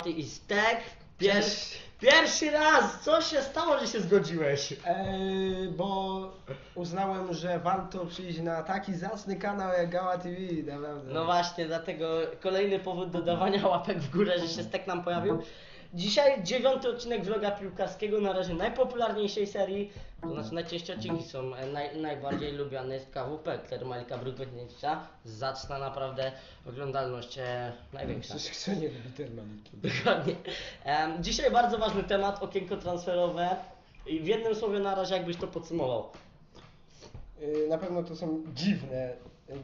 Galaty i Stek. Pierwszy, pierwszy raz! Co się stało, że się zgodziłeś? Eee, bo uznałem, że warto przyjść na taki zacny kanał jak Gała TV, naprawdę. No właśnie, dlatego kolejny powód do dawania łapek w górę, że się Stek nam pojawił. Dzisiaj dziewiąty odcinek vloga piłkarskiego, na razie najpopularniejszej serii, to znaczy najczęściej odcinki są e, naj, najbardziej lubiane jest KWP, który ma Lika Bruk 20. Zacna naprawdę oglądalność e, największa. Przecież kto nie lubi termaliki? Dokładnie. Em, dzisiaj bardzo ważny temat, okienko transferowe. I w jednym słowie na razie jakbyś to podsumował. Eee, na pewno to są dziwne,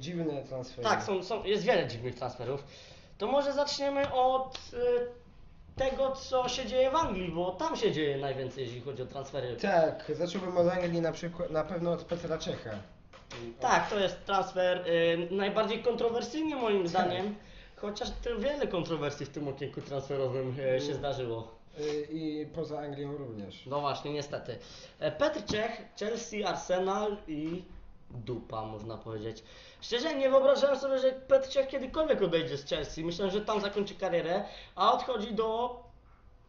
dziwne transfery. Tak, są, są, jest wiele dziwnych transferów. To może zaczniemy od y, tego, co się dzieje w Anglii, bo tam się dzieje najwięcej, jeśli chodzi o transfery. Tak, zacząłbym od Anglii na przykład, na pewno od Petra Czecha. Tak, to jest transfer y, najbardziej kontrowersyjny moim zdaniem, chociaż to wiele kontrowersji w tym okienku transferowym y, się zdarzyło. Eee, I poza Anglią również. No właśnie, niestety. E, Petr Czech, Chelsea, Arsenal i dupa, można powiedzieć. Szczerze nie wyobrażałem sobie, że Petr kiedykolwiek odejdzie z Chelsea. Myślałem, że tam zakończy karierę, a odchodzi do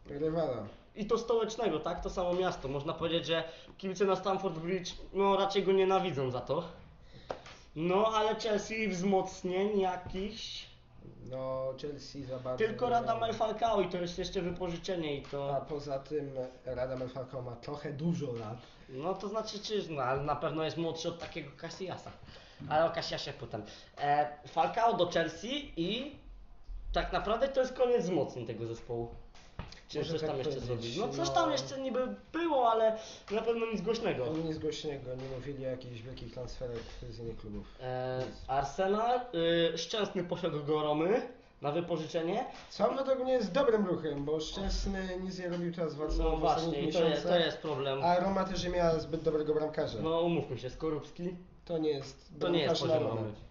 Rywala. i to stołecznego, tak? To samo miasto. Można powiedzieć, że kibice na Stamford Bridge no raczej go nienawidzą za to. No, ale Chelsea wzmocnień jakichś. No, Chelsea za bardzo. Tylko Radamel. Falcao i to jest jeszcze wypożyczenie i to... A poza tym Radamel Falcao ma trochę dużo lat. No to znaczy, czy no, ale na pewno jest młodszy od takiego Casillasa. Ale o Casillasie potem. E, Falcao do Chelsea i tak naprawdę to jest koniec wzmocnień tego zespołu. Czy Może coś tak tam jeszcze powiedzieć, zrobić? No coś no. tam jeszcze niby było, ale na pewno nic głośnego. Nic głośnego, nie mówili o jakichś wielkich transferach z innych klubów. E, Arsenal, y, Szczęsny poszedł do Romy na wypożyczenie. Co według mnie jest dobrym ruchem, bo Szczęsny nic nie robił teraz w Arsenalu No w właśnie, i to jest, to jest problem. A Roma też nie miała zbyt dobrego bramkarza. No umówmy się, Skorupski To nie jest To nie jest bramkarz na Romę.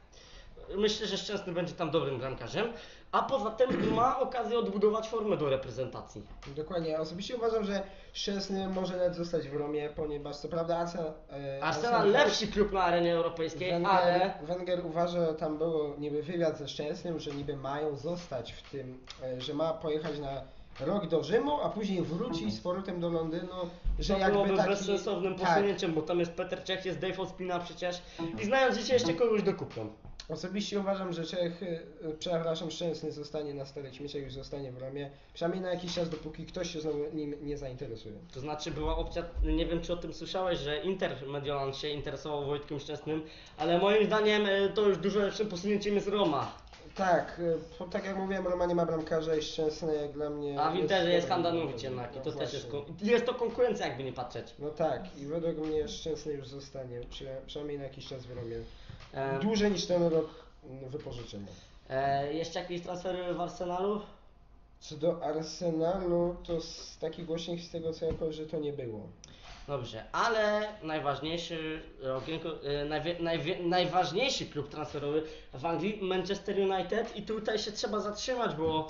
Myślę, że Szczęsny będzie tam dobrym bramkarzem, a poza tym ma okazję odbudować formę do reprezentacji. Dokładnie, ja osobiście uważam, że Szczęsny może nawet zostać w Romie, ponieważ co prawda Arsenal... E, Arsenal lepszy klub na arenie europejskiej, Wenger, ale Wenger uważa, tam było niby wywiad ze Szczęsnym, że niby mają zostać w tym, e, że ma pojechać na rok do Rzymu, a później wrócić z powrotem do Londynu, że to jakby taki... bezsensownym tak, posunięciem, bo tam jest Peter Czech, jest Dave Ospina przecież i znając życie jeszcze kogoś dokupią. Osobiście uważam, że Czech, e, przepraszam, Szczęsny zostanie na starych śmieciach, już zostanie w Romie, przynajmniej na jakiś czas, dopóki ktoś się znowu nim nie zainteresuje. To znaczy była opcja, nie wiem czy o tym słyszałeś, że Inter Mediolan się interesował Wojtkiem Szczęsnym, ale moim zdaniem e, to już dużo lepszym posunięciem jest Roma. Tak, e, tak jak mówiłem, Roma nie ma bramkarza i Szczęsny jak dla mnie... A w Interze jest Handanowic jednak i No to też jest, właśnie. kon- jest to konkurencja jakby nie patrzeć. No tak, i według mnie Szczęsny już zostanie, przy, przynajmniej na jakiś czas w Romie. E, Dłużej niż ten rok mm, wypożyczenia. e, jeszcze jakieś transfery w Arsenalu? Co do Arsenalu, to z takich głośnych z tego co ja kojarzę, to nie było. Dobrze, ale najważniejszy okienko, e, najwie, najwie, najważniejszy klub transferowy w Anglii, Manchester United i tutaj się trzeba zatrzymać, bo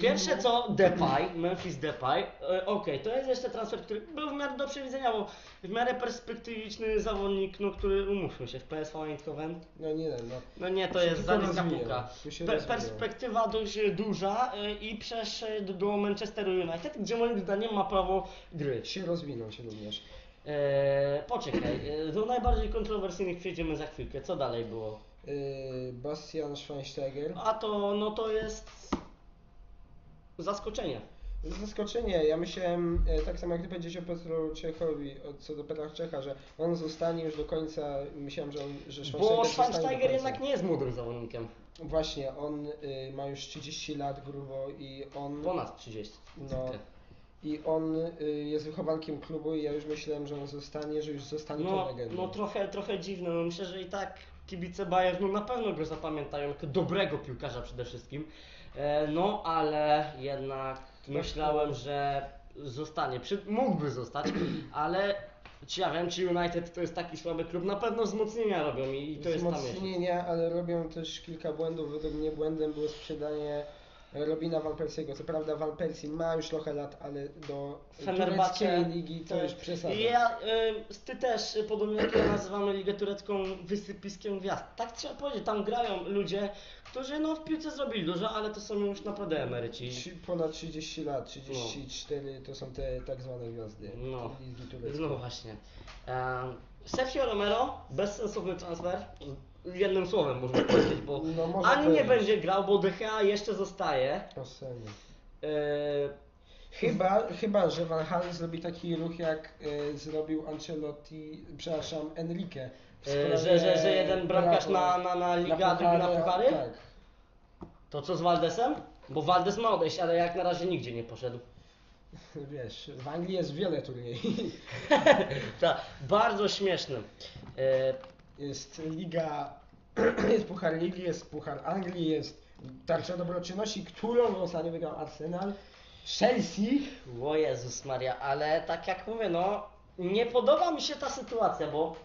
pierwsze co Depay, Memphis Depay, e, okej, to jest jeszcze transfer, który był w miarę do przewidzenia, bo w miarę perspektywiczny zawodnik, no który umówmy się, w PSV Eindhoven, No nie, no. no nie, to jest tu się Pe- perspektywa dość e, duża e, i przeszedł do Manchesteru United, gdzie moim zdaniem ma prawo gry. Się rozwinął się również. Eee, poczekaj, e, do najbardziej kontrowersyjnych przejdziemy za chwilkę. Co dalej było? Bastian Schweinsteiger. A to, no to jest zaskoczenie. Zaskoczenie, ja myślałem, e, tak samo jak ty powiedziałeś o Petru Czechowi, co do Petra Czecha, że on zostanie już do końca, myślałem, że on, że Bo końca. jednak nie jest młodym zawodnikiem. Właśnie, on y, ma już 30 lat grubo i on... Ponad 30. No. I on y, jest wychowankiem klubu i ja już myślałem, że on zostanie, że już zostanie tą No, legendą. no trochę, trochę dziwne. No, myślę, że i tak kibice Bayernu na pewno go zapamiętają jako dobrego piłkarza przede wszystkim. E, no, ale jednak myślałem, że zostanie. Mógłby zostać, ale ja wiem, czy United to jest taki słaby klub, na pewno wzmocnienia robią i to jest. Wzmocnienia, ale robią też kilka błędów. Według mnie błędem było sprzedanie Robina Van Persiego. Co prawda Van Persie ma już trochę lat, ale do tureckiej ligi to tak. już przesada. Ja, y, ty też, podobnie jak ja nazywamy Ligę Turecką wysypiskiem gwiazd. Tak trzeba powiedzieć, tam grają ludzie, którzy no w piłce zrobili dużo, ale to są już naprawdę emeryci. Ponad 30 lat, 34 to są te tak zwane gwiazdy No. ligi tureckiej. No właśnie. Um, Sergio Romero, bezsensowny transfer. Jednym słowem można powiedzieć, bo No, można ani nie powiedzieć. będzie grał, bo DHA jeszcze zostaje. E, Chyba, chyba, że Van Hal zrobi taki ruch jak e, zrobił Ancelotti, przepraszam, Enrique. w e, sprawie że, że, że jeden bramkarz na, na, na Liga, a drugi na puchary? Tak. To co z Waldesem? Bo Waldes ma odejść, ale jak na razie nigdzie nie poszedł. Wiesz, w Anglii jest wiele turniej. Tak, bardzo śmieszny. E, Jest Liga, jest Puchar Ligi, jest Puchar Anglii, jest tarcza dobroczynności, którą ostatnio wygrał Arsenal, Chelsea. o Jezus Maria, ale tak jak mówię, no nie podoba mi się ta sytuacja, bo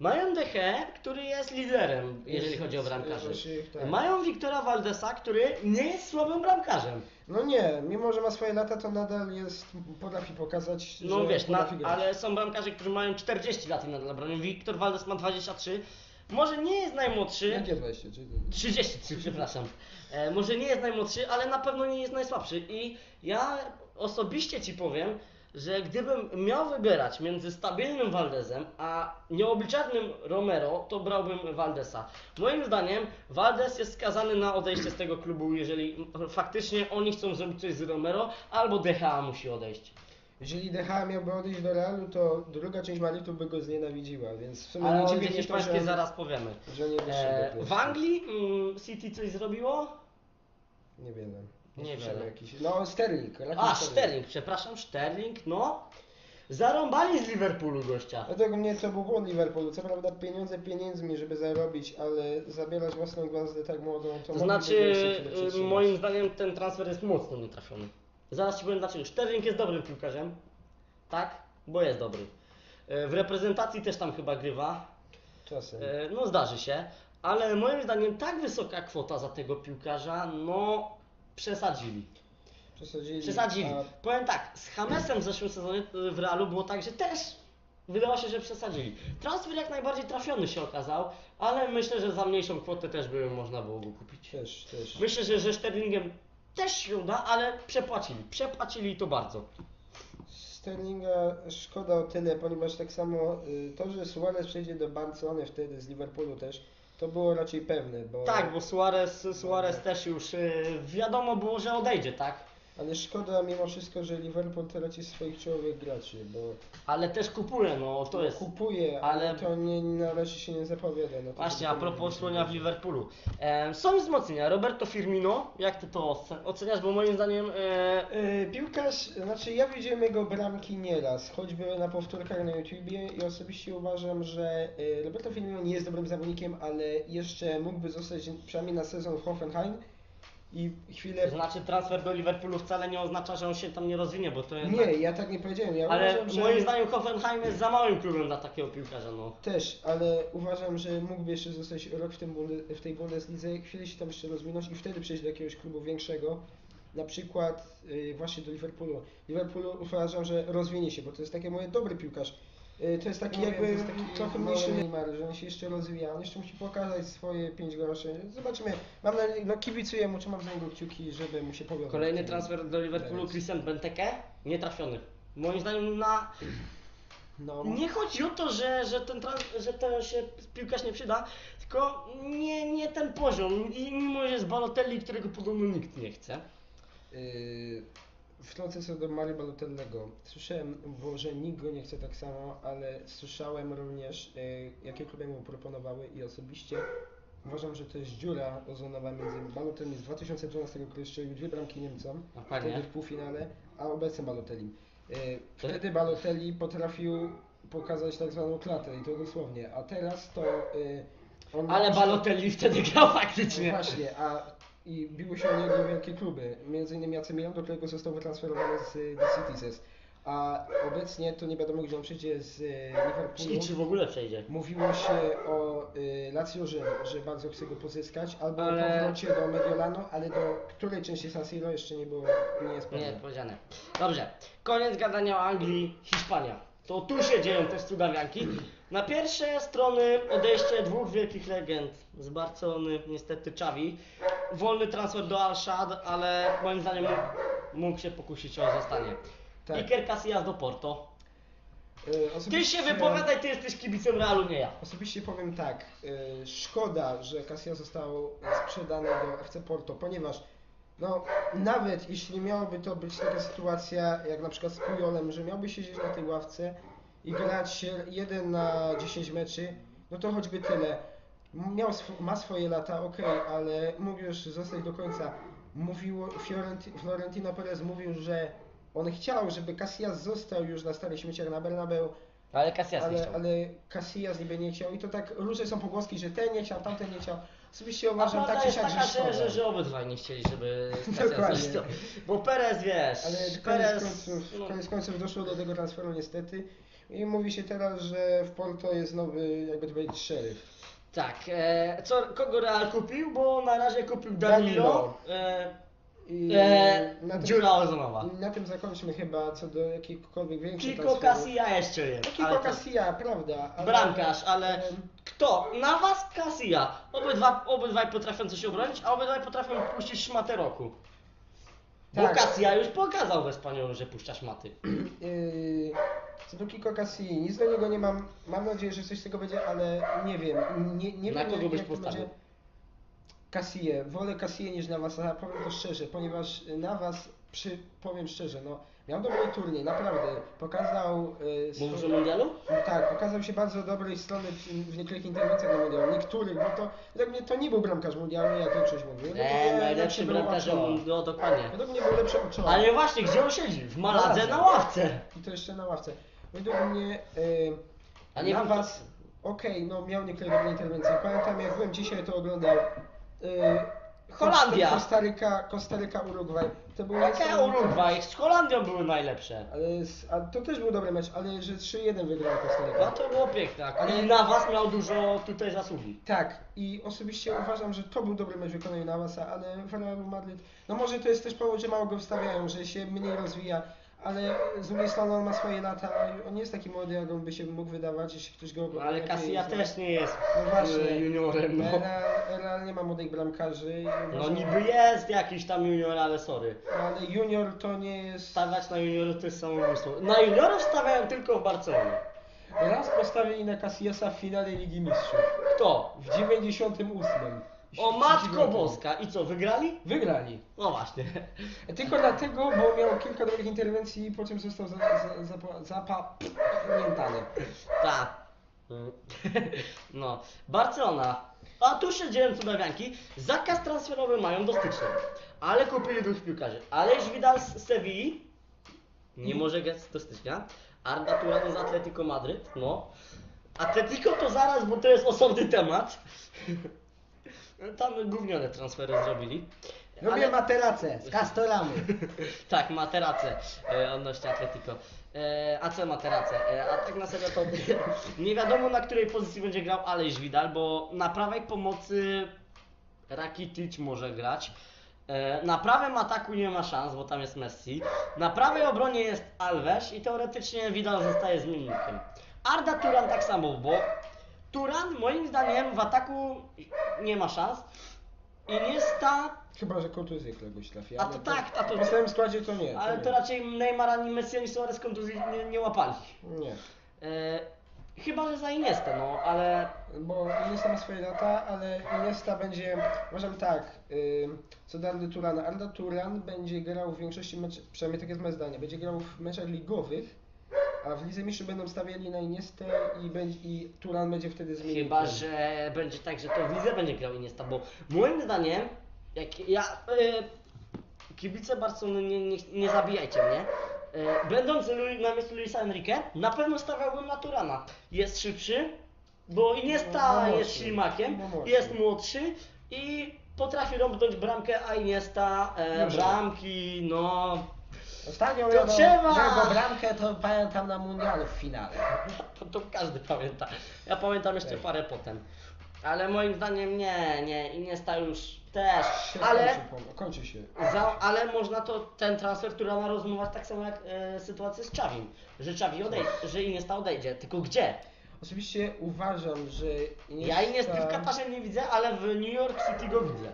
mają Deche, który jest liderem, jeżeli Jest- chodzi o bramkarzy. jest- tak. Mają Wiktora Waldesa, który nie jest słabym bramkarzem. No nie, mimo że ma swoje lata, to nadal jest, potrafi pokazać, No że wiesz, na, potrafi grać. ale są bramkarze, którzy mają 40 lat i nadal bronią. Wiktor Waldes ma 23. Może nie jest najmłodszy. Jakie 20? Czy... 33, przepraszam. E, może nie jest najmłodszy, ale na pewno nie jest najsłabszy. I ja osobiście ci powiem, że gdybym miał wybierać między stabilnym Valdezem a nieobliczalnym Romero, to brałbym Valdesa. Moim zdaniem Valdes jest skazany na odejście z tego klubu, jeżeli faktycznie oni chcą zrobić coś z Romero, albo DHA musi odejść. Jeżeli DH miałby odejść do Realu, to druga część Madrytu by go znienawidziła, więc w sumie Ale nie o dziwi Lidze mnie to, że, zaraz powiemy. że nie E, w. Anglii mm, City coś zrobiło? Niewiele. Niewiele. słyszałem Jakiś... No Sterling. A, Sterling, przepraszam, Sterling, no. Zarąbali z Liverpoolu gościa. Według mnie to był błąd Liverpoolu. Co prawda pieniądze pieniędzmi, żeby zarobić, ale zabierać własną gwiazdę tak młodą, to, To znaczy, y, moim zdaniem ten transfer jest mocno nietrafiony. Zaraz ci powiem dlaczego. Sterling jest dobrym piłkarzem. Tak? Bo jest dobry. Y, W reprezentacji też tam chyba grywa. Czasem. Y, No zdarzy się. Ale moim zdaniem tak wysoka kwota za tego piłkarza, no przesadzili. Przesadzili. Przesadzili. A Powiem tak, z Hamesem w zeszłym sezonie w Realu było tak, że też wydawało się, że przesadzili. Transfer jak najbardziej trafiony się okazał, ale myślę, że za mniejszą kwotę też by można było go kupić. też, też. Myślę, że ze Sterlingiem też się uda, ale przepłacili. Przepłacili to bardzo. Sterlinga szkoda o tyle, ponieważ tak samo y, to, że Suarez przejdzie do Barcelony wtedy z Liverpoolu też, to było raczej pewne, bo... Tak, bo Suarez, Suarez też już y, wiadomo było, że odejdzie, tak? Ale szkoda mimo wszystko, że Liverpool traci swoich czołowych graczy, bo Ale też kupuje, no to jest. kupuje, ale- ale to nie, na razie się nie zapowiada. No to Właśnie, a propos słonia w. Liverpoolu. E, są wzmocnienia. Roberto Firmino, jak ty to ocen- oceniasz? Bo moim zdaniem e, Yy, piłkarz, znaczy ja widziałem jego bramki nieraz, choćby na powtórkach na YouTubie i osobiście uważam, że yy, Roberto Firmino nie jest dobrym zawodnikiem, ale jeszcze mógłby zostać przynajmniej na sezon w Hoffenheim i chwilę... to znaczy transfer do Liverpoolu wcale nie oznacza, że on się tam nie rozwinie, bo to jest. Nie, ja tak nie powiedziałem, ja ale uważam, że... moim zdaniem Hoffenheim jest za małym klubem dla takiego piłkarza, no. Też, ale uważam, że mógłby jeszcze zostać rok w, tym w tej Bundeslidze, chwilę się tam jeszcze rozwinąć i wtedy przejść do jakiegoś klubu większego, na przykład yy, właśnie do Liverpoolu. Liverpoolu uważam, że rozwinie się, bo to jest taki moje dobry piłkarz. Yy, to jest taki No, jakby to jest taki trochę mniejszy Neymar, że on się jeszcze rozwija, on jeszcze musi pokazać swoje 5 groszy. Zobaczymy, mam na, no kibicuję mu, trzymam za niego kciuki, żeby mu się powiodło. Kolejny transfer do Liverpoolu. Christian Benteke, nietrafiony. Moim zdaniem na No, Nie chodzi o to, że, że, ten, trans- że ten się piłkarz nie przyda, tylko nie, nie ten poziom. I mimo, że jest Balotelli, którego podobno nikt nie chce. Yy, Wtrącę co do Mario Balotellego. Słyszałem, bo, że nikt go nie chce tak samo, ale słyszałem również, yy, jakie kluby mu proponowały i osobiście uważam, że to jest dziura ozonowa między Balotelli z 2012, który strzelił dwie bramki Niemcom, Dokładnie. wtedy w półfinale, a obecnym Balotelli. Yy, Wtedy Balotelli potrafił pokazać tak zwaną klatę i to dosłownie, a teraz to yy, on Ale Balotelli wtedy grał faktycznie. Właśnie, a i biły się o niego wielkie kluby, między innymi AC Milan, do którego został wytransferowany z The Citizens. a obecnie to nie wiadomo gdzie on przyjdzie z I Liverpoolu. czy w ogóle przejdzie? Mówiło się o y, Lazio Rzym, że bardzo chce go pozyskać, albo Ale- o powrocie do Mediolanu, ale do której części San Siro jeszcze nie było, nie jest Nie, pewne. powiedziane. Dobrze, koniec gadania o Anglii, Hiszpania. To tu się dzieją te strugawianki. Na pierwsze strony odejście dwóch wielkich legend z Barcelony, niestety Xavi. Wolny transfer do Al-Shad, ale moim zdaniem mógł, mógł się pokusić o zostanie. Tak. Iker Casillas do Porto. Y, Ty się wypowiadaj, ty jesteś kibicem Realu, nie ja. Osobiście powiem tak, y, szkoda, że Casilla został sprzedany do FC Porto, ponieważ no, nawet jeśli miałaby to być taka sytuacja jak na przykład z Pujolem, że miałby siedzieć na tej ławce i grać 1 na 10 meczy, no to choćby tyle. Miał sw- ma swoje lata, ok, ale mógł już zostać do końca. Mówiło, Fiorenti, Florentino Perez mówił, że on chciał, żeby Casillas został już na starych śmieciach na Bernabeu, Ale Casillas nie ale, chciał. ale Casillas niby nie chciał i to tak różne są pogłoski, że ten nie chciał, tamten nie chciał. Osobiście uważam tak czy siak, że szkoda. że, że obydwaj nie chcieli, żeby Casillas Dokładnie. został. Bo Perez, wiesz, Ale koniec Perez... końców, no, koniec końców doszło do tego transferu niestety i mówi się teraz, że w Porto jest nowy, jakby to powiedzieć, szeryf. Tak, e, co, kogo Real kupił? Bo na razie kupił Danilo, Danilo. e, I e, na, tym, dziura ozonowa. na tym zakończmy chyba co do jakichkolwiek większych Kiko Casilla jeszcze jest. Kiko ale to- Casilla, prawda. ale- Bramkarz, ale em, kto? Na was Casilla. Obydwa, obydwaj potrafią coś obronić, a obydwaj potrafią puścić szmatę roku. Bo Tak. Casilla już pokazał w Espaniolu, że puszcza szmaty. Yy, Kiko Cassilli, nic do niego nie mam. Mam nadzieję, że coś z tego będzie, ale nie wiem. Nie, nie Na wiem, kogo jak, byś jak postawił? Cassille. Wolę Cassille niż Navasa, powiem to szczerze, ponieważ Navas, przy, powiem szczerze, no, miał dobry turniej, naprawdę. Pokazał. Yy, Mówisz o mundialu? tak, pokazał się bardzo dobrej strony w- w niektórych interwencjach na mundialu. Niektórych, bo to według mnie to nie był bramkarz mundialu, jak większość mówi. Mnie najlepszy bramkarz, no dokładnie. Według mnie był lepszy. Ale właśnie, gdzie on siedzi? W Maladze Maladze. na ławce. I to jeszcze na ławce. Według mnie yy, A nie na was, okej, no miał niektóre dobre interwencje. Pamiętam jak byłem dzisiaj to oglądał. Yy, Holandia. Kostaryka, Kostaryka, Urugwaj. To był Jaka Urugwaj? mecz. Z Holandią były najlepsze. Ale z, a to też był dobry mecz, ale że 3-1 wygrała No Kostaryka. to było piękne. Ale- na was miał dużo tutaj zasługi. Tak, i osobiście uważam, że to był dobry mecz wykonany Navasa, ale w Realu Madryt, no może to jest też powód, że mało go wstawiają, że się mniej rozwija, ale z drugiej strony on ma swoje lata, on nie jest taki młody, jak on by się mógł wydawać, jeśli ktoś go No, ale Casilla też nie jest No właśnie. e, juniorem. No. Real, nie ma młodych bramkarzy. no niby jest jakiś tam junior, ale sorry. Ale junior to nie jest... Stawiać na juniorów to jest samobójstwo. Na juniorów stawiają tylko w Barcelonie. Raz postawili na Casillasa w finale Ligi Mistrzów. Kto? W 98. O matko boska. I co, wygrali? Wygrali. No właśnie. Tylko dlatego, bo miał kilka dobrych interwencji, po czym został za, za, zapa, zapamiętany. Tak. Mm. No. Barcelona. A tu się dzieją cudawianki. Zakaz transferowy mają do stycznia. Ale kupili dwóch piłkarzy. Aleś Vidal z Sewilli. Nie może grać do stycznia. Arda Turan z Atletico Madryt. No. Atletico to zaraz, bo to jest osobny temat. Tam gównione transfery zrobili. Robię materace z Castoramy. Tak, materace e, odnośnie Atletico. E, AC materace. E, a tak na serio to nie wiadomo na której pozycji będzie grał Alejś Widal, bo na prawej pomocy Rakitic może grać. E, na prawym ataku nie ma szans, bo tam jest Messi. Na prawej obronie jest Alves i teoretycznie Widal zostaje zmiennikiem. Arda Turan tak samo, bo Turan moim zdaniem w ataku nie ma szans. Iniesta Chyba, że kontuzję któregoś trafi. A ale to tak, a to- W podstawowym składzie to nie. Ale nie. to raczej Neymar ani Messi ani Suarez kontuzji nie, nie łapali. Nie. E, chyba, że za Iniestę, no, ale Bo Iniesta ma swoje lata, ale Iniesta będzie, uważam tak, y, co do Ardy Turana. Arda Turan będzie grał w większości meczów, przynajmniej takie jest moje zdanie, będzie grał w meczach ligowych, a w Lidze Mistrzów będą stawiali na Iniestę i, będzie, i Turan będzie wtedy zmienił. chyba, że będzie tak, że to w lidze będzie grał Iniesta, bo moim zdaniem, jak ja, e, kibice Barcelony, nie, nie, nie zabijajcie mnie, e, będąc na miejscu Luisa Enrique, na pewno stawiałbym na Turana. Jest szybszy, bo Iniesta No, no jest ślimakiem, No jest młodszy i potrafi rąbnąć bramkę, a Iniesta e, bramki, no... Ostatnią To jego, trzeba! jego bramkę to pamiętam na mundialu w finale. To, to każdy pamięta. Ja pamiętam jeszcze parę potem. Ale moim zdaniem nie, nie, Iniesta już też, Się ale, kończy, kończy się. za, ale można to, ten transfer, który ma rozmować tak samo jak e, sytuację z Czawim, że Czawi odejdzie, że Iniesta odejdzie, tylko gdzie? Osobiście uważam, że Ja Iniesty w Katarze nie widzę, ale w New York City go widzę.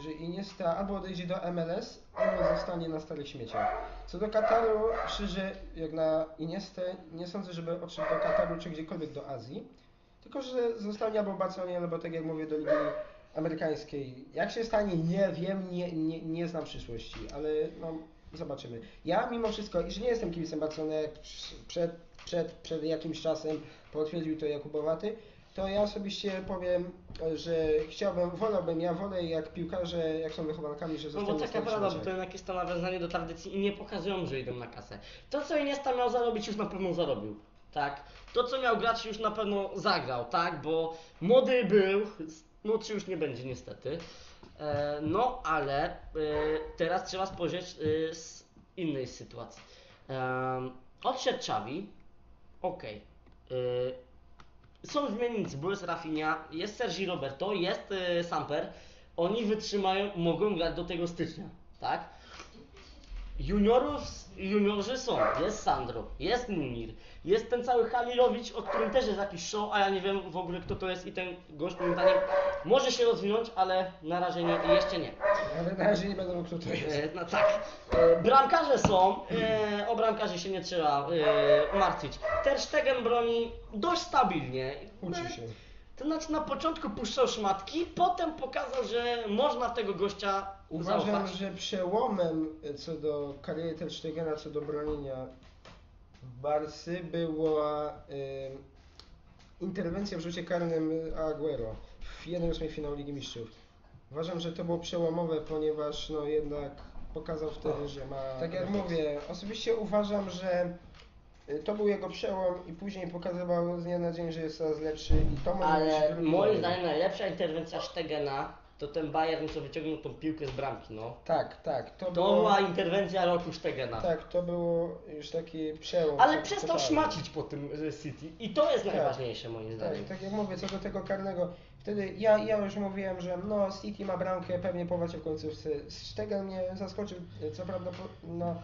Że Iniesta albo odejdzie do MLS, albo zostanie na starych śmieciach. Co do Kataru, szczerze, jak na Iniestę, nie sądzę, żeby odszedł do Kataru czy gdziekolwiek do Azji, tylko że zostanie albo Barcelonie, albo tak jak mówię, do Ligi Amerykańskiej. Jak się stanie, nie wiem, nie, nie, nie znam przyszłości, ale no, zobaczymy. Ja mimo wszystko, iż nie jestem kibicem Barcelony, przed, przed, przed jakimś czasem potwierdził to Jakubowaty, to ja osobiście powiem, że chciałbym, wolałbym, ja wolę jak piłkarze, jak są wychowankami, że No zostaną bo na taka prawda, bo to jednak jest to nawiązanie do tradycji i nie pokazują, że idą na kasę. To co Iniesta miał zarobić już na pewno zarobił, tak? To co miał grać już na pewno zagrał, tak? Bo młody był, młodszy już nie będzie niestety. E, no ale e, teraz trzeba spojrzeć e, z innej sytuacji. Odszedł Xavi, okej. E, są zmiennicy, bo jest Rafinha, jest Sergi Roberto, jest e, Samper. Oni wytrzymają, mogą grać do tego stycznia, tak? Juniorów, juniorzy są, jest Sandro, jest Munir, jest ten cały Halilowicz, o którym też jest jakiś show, a ja nie wiem w ogóle kto to jest i ten gość moim zdaniem może się rozwinąć, ale na razie nie, jeszcze nie. Ale na razie nie będę kto to jest. E, no tak. E, bramkarze są, e, o bramkarzy się nie trzeba e, martwić. Ter Stegen broni dość stabilnie. Uczy się. To znaczy na początku puszczał szmatki, potem pokazał, że można tego gościa Uważam, zaufać. że przełomem co do kariery Ter Stegena, co do bronienia Barsy była y, interwencja w rzucie karnym Aguero w 1-8 finału Ligi Mistrzów. Uważam, że to było przełomowe, ponieważ no jednak pokazał wtedy, że ma... Tak jak mówię, osobiście uważam, że to był jego przełom i później pokazywał z dnia na dzień, że jest coraz lepszy i to może być Ale drugi moim zdaniem najlepsza interwencja Stegena to ten Bayern, co wyciągnął tą piłkę z bramki, no. Tak, tak. To, To było, była interwencja roku Stegena. Tak, to było już taki przełom. Ale przestał totalny. szmacić po tym y, City i to jest Tak. najważniejsze moim Tak, zdaniem. tak jak mówię, co do tego karnego, wtedy ja, ja już mówiłem, że no City ma bramkę, pewnie powacie w końcówce. Sztegan mnie zaskoczył, co prawda po, no,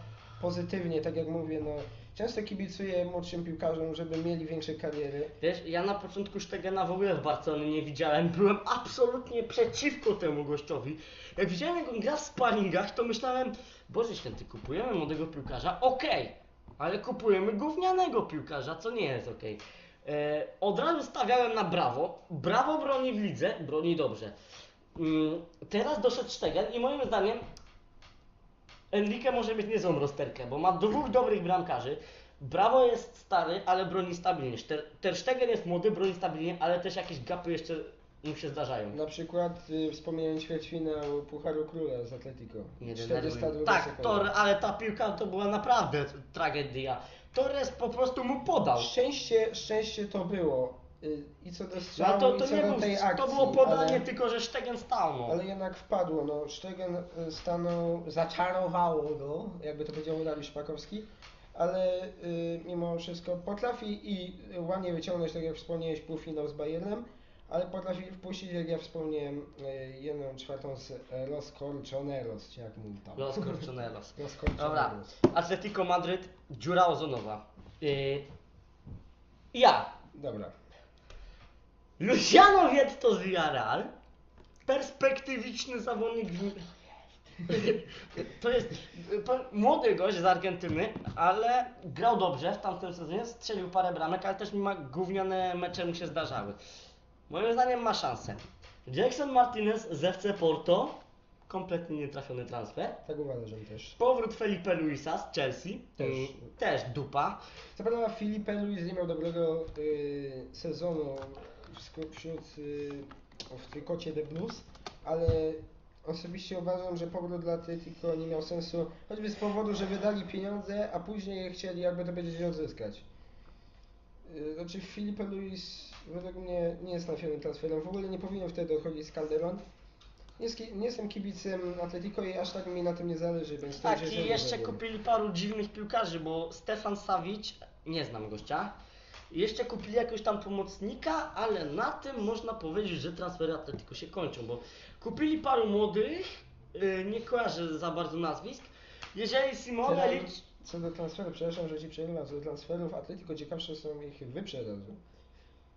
pozytywnie, tak jak mówię, no często kibicuję młodszym piłkarzom, żeby mieli większe kariery. Wiesz, ja na początku Stegena w ogóle w Barcelonie nie widziałem, byłem absolutnie przeciwko temu gościowi. Jak widziałem jak on gra w sparingach, to myślałem, Boże Święty, kupujemy młodego piłkarza, okej, ale kupujemy gównianego piłkarza, co nie jest okej. E, Od razu stawiałem na brawo, brawo broni w lidze, broni dobrze. Mm, Teraz doszedł Stegen i moim zdaniem Enrique może mieć niezłą rozterkę, bo ma dwóch dobrych bramkarzy. Brawo jest stary, ale broni stabilnie. Ter, Ter Stegen jest młody, broni stabilnie, ale też jakieś gapy jeszcze mu się zdarzają. Na przykład y, wspomniałem ćwierćfinał Pucharu Króla z Atletico. Nie 42 denerwuj. Tak, sekundy. Tor, ale ta piłka to była naprawdę tragedia. Torres po prostu mu podał. Szczęście, szczęście to było. Y, I co do No, strzału, ale to, i to co nie do był, tej akcji. to było podanie, ale... tylko że Stegen stał. No. Ale jednak wpadło, no. Sztegen y, stanął, zaczarowało go, jakby to powiedział Dariusz Szpakowski, ale y, mimo wszystko potrafi i ładnie wyciągnąć, tak jak wspomniałeś, półfinał z Bayernem, ale potrafi wpuścić, jak ja wspomniałem, y, jedną czwartą z Los Colchoneros, czy jak mówił tam. Los Corchoneros. Los Dobra, Colchoneros. Atletico Madryt, dziura ozonowa. Yy, ja, Dobra. Luciano Vietto z Villarreal, perspektywiczny zawodnik. w- To jest młody gość z Argentyny, ale grał dobrze w tamtym sezonie, strzelił parę bramek, ale też ma gówniane mecze mu się zdarzały. Moim zdaniem ma szansę. Jackson Martinez z FC Porto, kompletnie nietrafiony transfer. Tak uważam też. Powrót Felipe Luisa z Chelsea, Też. Mm, też dupa. Co prawda Filipe Luis nie miał dobrego y, sezonu w sku- wśród y, w trykocie The Blues, ale osobiście uważam, że powrót dla Atletico nie miał sensu, choćby z powodu, że wydali pieniądze, a później chcieli jakby to będzie odzyskać. Y, Znaczy Filipe Luis według mnie nie jest trafiony transferem, w ogóle nie powinien wtedy odchodzić z Calderon, Nie, nie jestem kibicem Atletico i aż tak mi na tym nie zależy, więc to Tak, i jeszcze kupili paru dziwnych piłkarzy, bo Stefan Savic, nie znam gościa, jeszcze kupili jakiegoś tam pomocnika, ale na tym można powiedzieć, że transfery Atletico się kończą, bo kupili paru młodych, yy, nie kojarzę za bardzo nazwisk, jeżeli Simone Teraz licz... Co do transferów, przepraszam, że ci przerywam, co do transferów Atletico ciekawsze są ich wyprzedaży.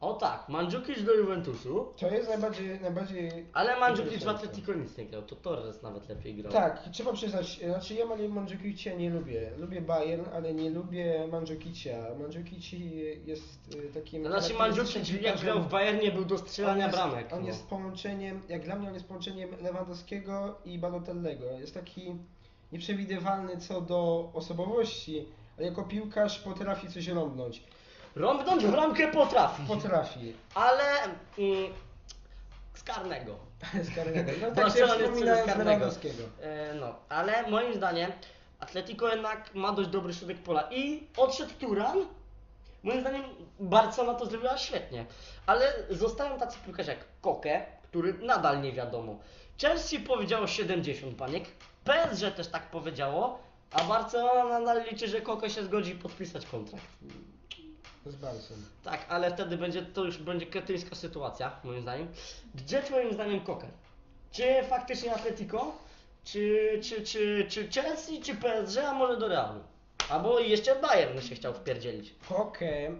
O tak, Mandzukic do Juventusu, To jest najbardziej, najbardziej ale Mandzukic w Interesujące. Atletico nic nie grał, to Torres nawet lepiej grał. Tak, trzeba przyznać, znaczy ja Mandzukicia nie lubię. Lubię Bayern, ale nie lubię Mandzukicia. Mandzukici jest y, takim... To znaczy Mandzukic jak grał w Bayernie był do strzelania on jest, bramek. On no. jest połączeniem, jak dla mnie on jest połączeniem Lewandowskiego i Balotellego. Jest taki nieprzewidywalny co do osobowości, ale jako piłkarz potrafi coś rąbnąć. Rąbnąć bramkę potrafi, Potrafi. ale mm, z karnego. Z karnego. No tak się wspominałem z karnego. E, no, ale moim zdaniem Atletico jednak ma dość dobry środek pola i odszedł Turan. Moim zdaniem Barcelona to zrobiła świetnie, ale zostają tacy piłkarze jak Koke, który nadal nie wiadomo. Chelsea powiedziało 70 baniek, PSG też tak powiedziało, a Barcelona nadal liczy, że Koke się zgodzi podpisać kontrakt. Z. Tak, ale wtedy będzie to już będzie kretyńska sytuacja, moim zdaniem. Gdzie twoim zdaniem Koke? Czy faktycznie Atletico? Czy, czy, czy, czy Chelsea, czy PSG, a może do Realu? Albo jeszcze Bayern się chciał wpierdzielić. Koke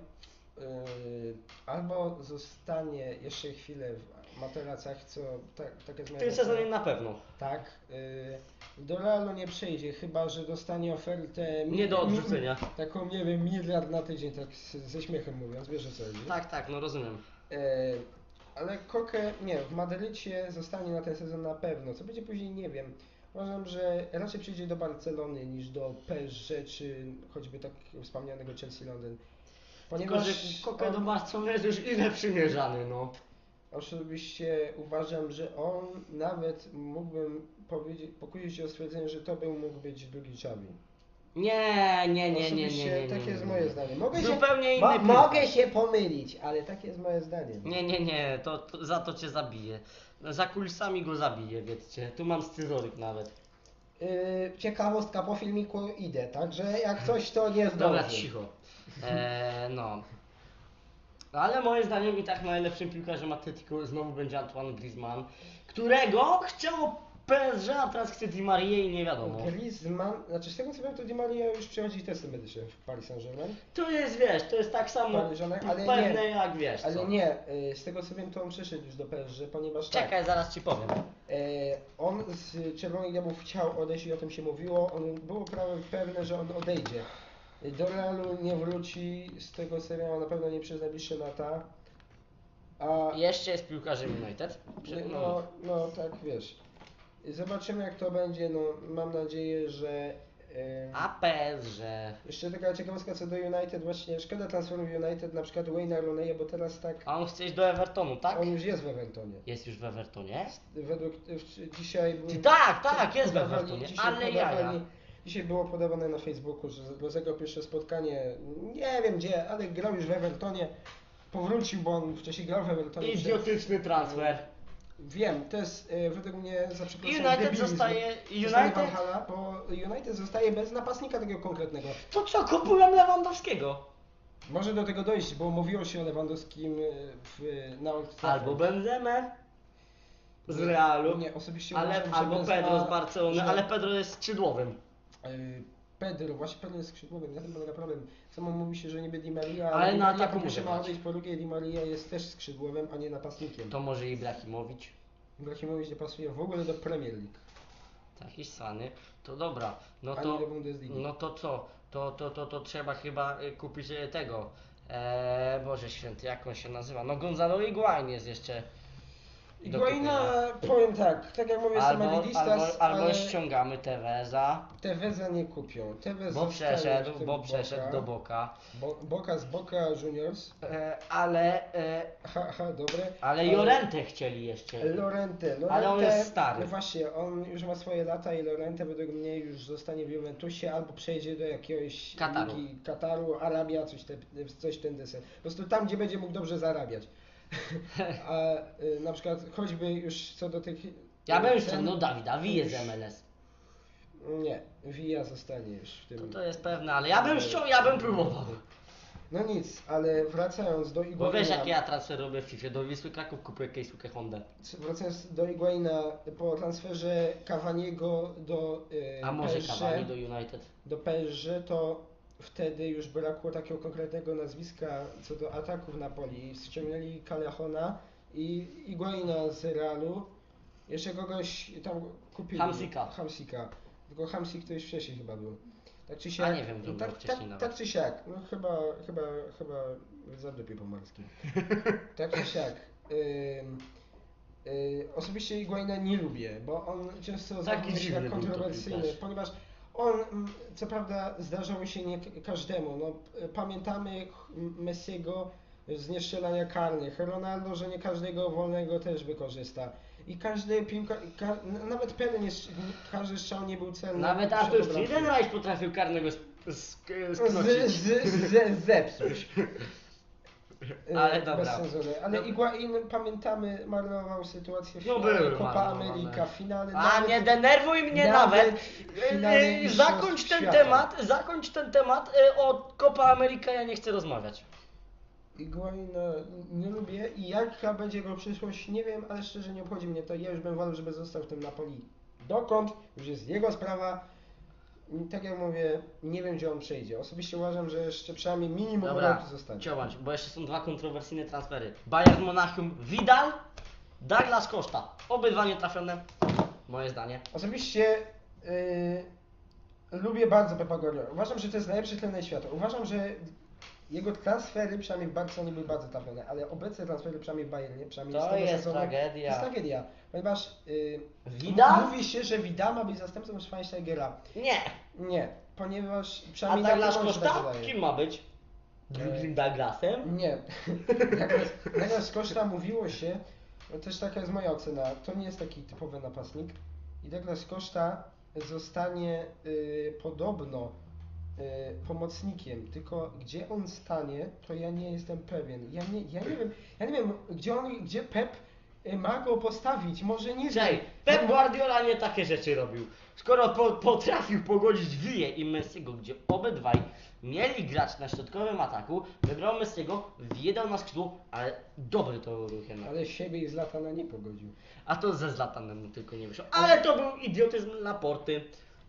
albo zostanie jeszcze chwilę w materacach, co tak, tak jest W tym sezonie na pewno. Tak. Y, do Realu nie przejdzie, chyba że dostanie ofertę. Nie do odrzucenia. Taką, nie wiem, miliard na tydzień, tak ze śmiechem mówiąc, wiesz co chodzi. Tak, tak, no rozumiem. E, ale Koke, nie, w Madrycie zostanie na ten sezon na pewno. Co będzie później, nie wiem. Uważam, że raczej przyjdzie do Barcelony niż do PSG, czy choćby tak wspomnianego Chelsea Londyn. Tylko, że Koke do Barcelony jest już ile przymierzany, no. Osobiście uważam, że on nawet mógłbym powiedzieć, pokusić się o stwierdzenie, że to był mógł być drugi Xavi. Nie, nie, nie, nie, nie, nie, nie, jest moje zdanie. Mogę Zupełnie się, inny mo, piłkarz. mogę się pomylić, ale takie jest moje zdanie. Nie, nie, nie, to, to za to cię zabiję. Za kulisami go zabiję, wiedzcie. Tu mam scyzoryk nawet. Yy, ciekawostka po filmiku idę, także jak coś to nie zdąży. Dobra, cicho. E, no. Ale moim zdaniem i tak najlepszym piłkarzem Atletico znowu będzie Antoine Griezmann, którego chciało PSG, a teraz chce Di Maria i nie wiadomo. Griezmann, znaczy z tego co wiem, to Di Maria już przechodzi testy medyczne w Paris Saint-Germain. To jest, wiesz, to jest tak samo ale pewne nie. jak wiesz Ale co. nie, yy, z tego co wiem, to on przeszedł już do PSG, ponieważ tak, Czekaj, zaraz ci powiem. E, on z Czerwonych Diabłów chciał odejść i o tym się mówiło. On było prawie pewne, że on odejdzie. Do Realu nie wróci z tego serialu na pewno nie przez najbliższe lata. A Jeszcze jest piłkarzem United. Przy- no, no tak wiesz. Zobaczymy jak to będzie. No, mam nadzieję, że. A PSG. jeszcze taka ciekawostka co do United, właśnie szkoda transferu United, na przykład Wayne'a Rooney'a, bo teraz tak. A on chce iść do Evertonu, tak? On już jest w Evertonie. Jest już w Evertonie? Według w, dzisiaj. był- Ty, tak, tak, jest w Evertonie, ale podawali- Dzisiaj było podawane na Facebooku, że rozegrał pierwsze spotkanie, nie wiem gdzie, ale grał już w Evertonie. Powrócił, bo on wcześniej grał w Evertonie. Idiotyczny transfer. Wiem, to jest e, według mnie za przeproszeniem United debilizm zostaje- United- Van Hala, bo United zostaje bez napastnika takiego konkretnego. To co, kupują Lewandowskiego? Może do tego dojść, bo mówiło się o Lewandowskim e, w, na Old Trafford. Albo Benzema z Realu, Nie, osobiście ale, uważam, że albo Benzema- Pedro z Barcelony, że- ale Pedro jest skrzydłowym. E, Pedro, właśnie Pedro jest skrzydłowym, na tym polega problem. Samo mówi się, że niby Di Maria, Ale Di na ataku może ma odejść, po drugie Di Maria jest też skrzydłowym, a nie napastnikiem. To może Ibrahimowicz. Ibrahimowicz nie pasuje w ogóle do Premier League, Taki sany. To dobra, no ani to, no to co? To, to, to, to trzeba chyba y, kupić y, tego. Eee, Boże święty, jak on się nazywa? No Gonzalo Higuain jest jeszcze. I do Guaina, powiem tak, tak jak mówię, Albo, Samadidistas, albo, albo ale ściągamy Teveza, Teveza nie kupią. Tevez bo zostaje przeszedł, tym bo przeszedł Boca. do Boka. Bo, Boka z Boca Juniors. E, ale, e, Ha, ha, dobre. ale Jorentę chcieli jeszcze. Lorente, Lorente. Ale on jest stary. No właśnie, on już ma swoje lata i Lorente według mnie już zostanie w Juventusie albo przejdzie do jakiegoś Kataru. ligi Kataru, Arabia, coś, te, coś ten deser. Po prostu tam, gdzie będzie mógł dobrze zarabiać. A y, na przykład choćby już co do tych Ja bym Ten- ściągnął Dawida, Wije z MLS. Nie, Villa zostanie już w tym. To, to jest pewne, ale ja bym ściągnął, ja bym próbował. No nic, ale wracając do Bo Iguaina. wiesz jakie ja transfer robię w FIFA, do Wisły Kraków kupuję Keisuke Hondę. Wracając do Iguaina, po transferze Cavaniego do y, A może PSG, Cavani do United? do PSG, to wtedy już brakło takiego konkretnego nazwiska co do ataków Napoli. Ściągnęli Calejona i Iguaina z Realu. Jeszcze kogoś tam kupili. Hamsika. Hamsika. Tylko Hamsik to już wcześniej chyba był. Tak czy siak. A nie wiem, był tak, wcześniej tak, nawet. tak czy siak. No chyba, chyba, chyba zadupie po morskim. tak czy siak. Ym, y, osobiście Iguaina nie lubię, bo on często zachowuje się to kontrowersyjny, ponieważ on, mm, co prawda, zdarzało się nie każdemu. No, pamiętamy Messiego z niestrzelania karnych, Ronaldo, że nie każdego wolnego też wykorzysta. I każdy piłka, ka, nawet Pele nie, każdy strzał nie był celny. Nawet Artur. Friedenreich potrafił karnego sp- sk- z, sknocić. z, z, zepsuć. Ale Y, dobra. Bez sensu. Ale Dobra. Iguain, pamiętamy, marnował sytuację w No finale Copa. America, finale. A nawet- nie denerwuj mnie nawet nawet. Yy, Zakończ ten świata. temat, zakończ ten temat. Yy, O Copa America ja nie chcę rozmawiać. Iguaina nie lubię i jaka będzie jego przyszłość, nie wiem, ale szczerze nie obchodzi mnie to. Ja już bym wolał, żeby został w tym Napoli. Dokąd? Już jest jego sprawa. Tak jak mówię, nie wiem gdzie on przejdzie. Osobiście uważam, że jeszcze przynajmniej minimum Dobra, rok zostanie. ciąć, bo jeszcze są dwa kontrowersyjne transfery. Bayern Monachium Vidal, Douglas Costa. Obydwa nietrafione, moje zdanie. Osobiście yy, lubię bardzo Pepa Guardiola. Uważam, że to jest najlepszy trener świata. Uważam, że jego transfery, przynajmniej w Barcelonie były bardzo trafione, ale obecne transfery, przynajmniej w Bayernie, przynajmniej To z tego jest sezonu, tragedia. jest tragedia. Ponieważ yy, Vidal? mówi się, że Vidal ma być zastępcą Schweinsteigera. Nie. Nie, ponieważ A przynajmniej tak Douglas to się tak Costa? wydaje. Kim ma być? Drugim Douglasem? Nie. Douglas- Douglas Costa mówiło się, no też taka jest moja ocena, to nie jest taki typowy napastnik. I Douglas Costa zostanie y, podobno pomocnikiem, tylko gdzie on stanie, to ja nie jestem pewien. Ja nie, ja nie wiem, ja nie wiem, gdzie on, gdzie Pep y, ma go postawić, może nie Czekaj, wiem. Pep Guardiola nie takie rzeczy robił. Skoro po, potrafił pogodzić Wije i Messiego, gdzie obydwaj mieli grać na środkowym ataku, wybrał Messiego, Wije dał na skrzydło, ale dobry to ruch jednak. Ale siebie i Zlatana nie pogodził. A to ze Zlatanem tylko nie wyszło. Ale to był idiotyzm Laporty.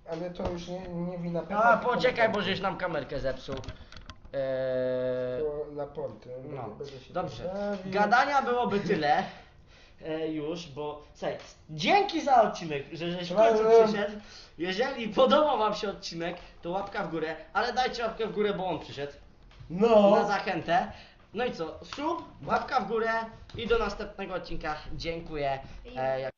Ale to już nie, nie wina Pepa. A tylko poczekaj, bo żeś nam kamerkę zepsuł. Eee, To Laporty. no, Będę się dobrze. bawił. Gadania byłoby tyle. E, już, bo słuchaj, dzięki za odcinek, że żeś w końcu przyszedł. Jeżeli podobał wam się odcinek, to łapka w górę, ale dajcie łapkę w górę, bo on przyszedł. No. Na zachętę. No i co? Sub, łapka w górę i do następnego odcinka. Dziękuję. E, jak...